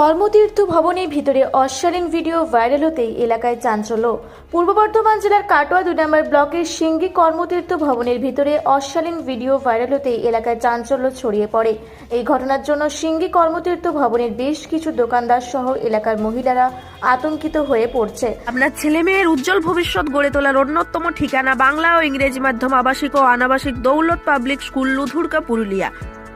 কর্মতীর্থ ভবনের ভিতরে অশ্বালীন video viral হতেই এলাকায় চাঞ্চল্য। পূর্ব বর্ধমান জেলার কাটোয়া দুই নম্বর ব্লকের সিঙ্গি কর্মতীর্থ ভবনের ভিতরে অশ্বালীন ভিডিও ভাইরাল হতেই এলাকায় চাঞ্চল্য ছড়িয়ে পড়ে। এই ঘটনার জন্য সিঙ্গি কর্মতীর্থ ভবনের বেশ কিছু দোকানদার সহ এলাকার মহিলারা আতঙ্কিত হয়ে পড়ছে। আপনার ছেলে মেয়ের উজ্জ্বল ভবিষ্যৎ গড়ে তোলার অন্যতম ঠিকানা বাংলা ও ইংরেজি মাধ্যম আবাসিক ও অনাবাসিক দৌলত পাবলিক স্কুল লুধুরকা পুরুলিয়া।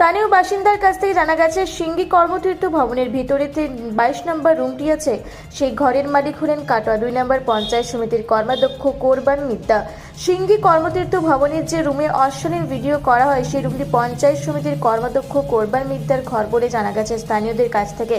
স্থানীয় বাসিন্দার কাছ থেকে জানা গেছে, সিঙ্গি কর্মতীর্থ ভবনের ভিতরে যে বাইশ নম্বর রুমটি আছে, সেই ঘরের মালিক হলেন কাটোয়া দুই নম্বর পঞ্চায়েত সমিতির কর্মাধ্যক্ষ কোরবান মিদ্দা। সিঙ্গি কর্মতীর্থ ভবনের যে রুমে অশ্লীল ভিডিও করা হয়, সেই রুমটি পঞ্চায়েত সমিতির কর্মাধ্যক্ষ কোরবান মিদ্দার ঘর বলে জানা গেছে স্থানীয়দের কাছ থেকে।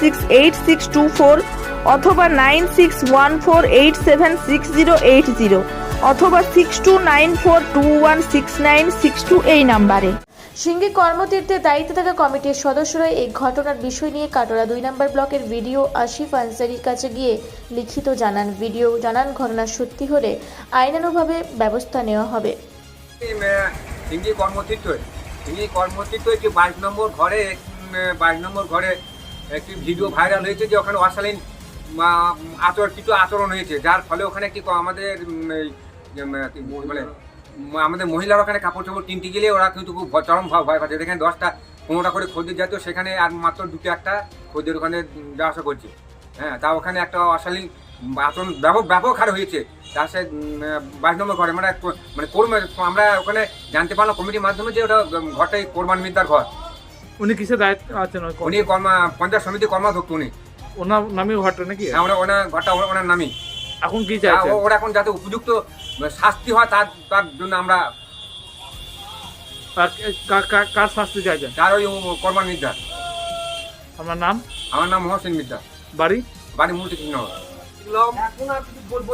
six eight six two four অথবা nine six one four eight seven six zero eight zero অথবা six two nine four two one six nine six two এই নাম্বারে। সিঙ্গি কর্মতীর্থের দায়িত্বে থাকা কমিটির সদস্যরা এই ঘটনার বিষয় নিয়ে কাটোরা দুই নম্বর ব্লকের ভিডিও আশিফ আনসারির কাছে গিয়ে লিখিত জানান ভিডিও জানান ঘটনা সত্যি হলে আইনানুভাবে ব্যবস্থা নেওয়া হবে। সিঙ্গি কর্মতীর্থ সিঙ্গি কর্মতীর্থ একটি বাইশ নম্বর ঘরে বাইশ নম্বর ঘরে একটি ভিডিও ভাইরাল হয়েছে যে ওখানে অশালীন আচরণ, কিছু আচরণ হয়েছে, যার ফলে ওখানে একটি ক- আমাদের বলে আমাদের মহিলারা ওখানে কাপড় চাপড় কিনতে গেলে ওরা কিন্তু খুব চরম ভাব ভয় পাচ্ছে। এখানে দশটা, পনেরোটা করে খদ্দের যেত সেখানে আর মাত্র দুটো একটা খদ্দের ওখানে যাওয়া আসা করছে। হ্যাঁ তা ওখানে একটা অশালীন আচরণ ব্যাপক ব্যাপক হারে হয়েছে। তার সে বাইশ নম্বর ঘরে মানে মানে আমরা ওখানে জানতে পারলাম কমিটির মাধ্যমে যে ওটা ঘরটাই কোরবান মিদ্দার ঘর। উনি দায়িত্ব আছেন উনি কর্মা পঞ্চায়েত সমিতি কর্মাধ্যক্ষ উনি। ওনার নামে ঘরটা নাকি? হ্যাঁ, ওনার ঘরটা ওনার- নামই এখন কি চাইছেন? ওরা এখন যাতে উপযুক্ত শাস্তি হয় তার তার জন্য আমরা কার শাস্তি চাইছেন? তার ওই আমার নাম? আমার নাম মহসিন মিদ্দা বাড়ি? বাড়ি মূর্তি কৃষ্ণনগর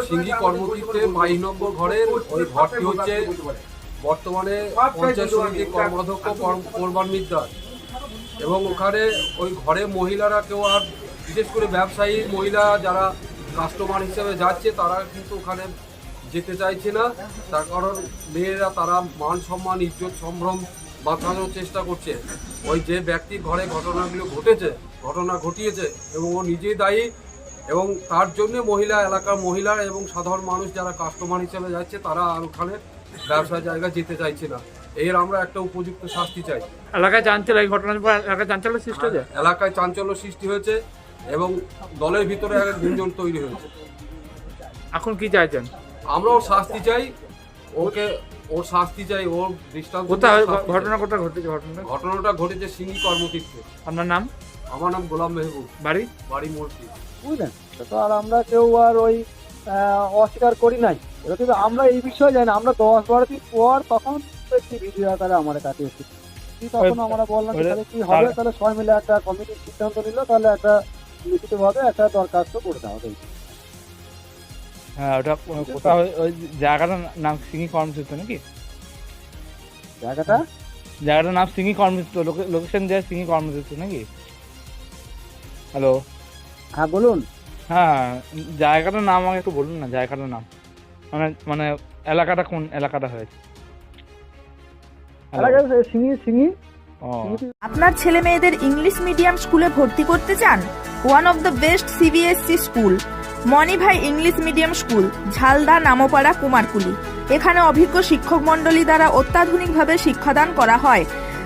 সিঙ্গি কর্মকৃতে বাইশ নম্বর ঘরের ওই ঘরটি হচ্ছে বর্তমানে পঞ্চায়েত সমিতির কর্মাধ্যক্ষ কোরবান মিদ্দার এবং ওখানে ওই ঘরে মহিলারা কেউ আর, বিশেষ করে ব্যবসায়ী মহিলা যারা কাস্টমার হিসেবে যাচ্ছে, তারা কিন্তু ওখানে যেতে চাইছে না। তার কারণ মেয়েরা তারা মান সম্মান, ইজ্জত, সম্ভ্রম বাঁচানোর চেষ্টা করছে। ওই যে ব্যক্তির ঘরে ঘটনাগুলো ঘটেছে, ঘটনা ঘটিয়েছে এবং ও নিজেই দায়ী এবং তার জন্য মহিলা, এলাকার মহিলা এবং সাধারণ মানুষ যারা কাস্টমার হিসেবে যাচ্ছে, তারা আর ওখানে ব্যবসার জায়গা যেতে চাইছে না। এর আমরা একটা উপযুক্ত শাস্তি চাই। এলাকায় চাঞ্চল্য এই ঘটনার পর এলাকায় চাঞ্চল্য সৃষ্টি হয়েছে? এলাকায় চাঞ্চল্য সৃষ্টি হয়েছে এবং দলের ভিতরে এক গুঞ্জন তৈরি হয়েছে। এখন কি চাইছেন? আমরা ওর শাস্তি চাই ওকে ওর শাস্তি চাই ওর দৃষ্টান্ত কোথায় ঘটনা কোথায় ঘটেছে ঘটনাটা? ঘটনাটা ঘটেছে সিঙ্গি কর্মতীর্থে। আপনার নাম? আমার নাম গোলাম মেহবুব। বাড়ি? বাড়ি মূর্তি বুঝলেন? তো আর আমরা কেউ আর ওই অস্বীকার করি নাই। এবার কিন্তু আমরা এই বিষয়ে জানি না। আমরা দশ বারো দিন পর তখন ভিডিও আকারে আমাদের কাছে এসেছে তখন আমরা বললাম তাহলে কি হবে? তাহলে সবাই মিলে একটা কমিটির সিদ্ধান্ত নিল তাহলে একটা লিখিতভাবে একটা দরখাস্ত করে দেওয়া হবে। হ্যাঁ ওটা কোথাও ওই জায়গাটার নাম সিঙ্গি কর্মসূত্র নাকি? জায়গাটা? জায়গাটার নাম সিঙ্গি কর্মসূত্র লোকেশন দেয় সিঙ্গি কর্মসূত্র নাকি? হ্যালো? হ্যাঁ বলুন। হ্যাঁ জায়গাটার নাম আমাকে একটু বলুন না জায়গাটার নাম। মানে মানে এলাকাটা কোন এলাকাটা হয়েছে? আপনার ছেলে মেয়েদের ইংলিশ মিডিয়াম স্কুলে ভর্তি করতে চান? One of the best CBSE school Manibhai English medium school Jhalda Nampara Kumarkuli. এখানে অভিজ্ঞ শিক্ষক মণ্ডলী দ্বারা অত্যাধুনিকভাবে শিক্ষাদান করা হয়।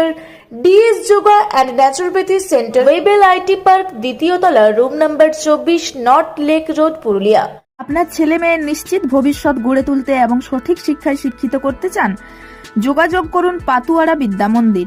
centre DS yoga and naturopathy centre Webel IT park দ্বিতীয় তলা রুম নাম্বার চব্বিশ নর্থ লেক রোড পুরুলিয়া। আপনার ছেলে মেয়ের নিশ্চিত ভবিষ্যৎ গড়ে তুলতে এবং সঠিক শিক্ষায় শিক্ষিত করতে চান? যোগাযোগ করুন পাতুয়ারা বিদ্যা মন্দির।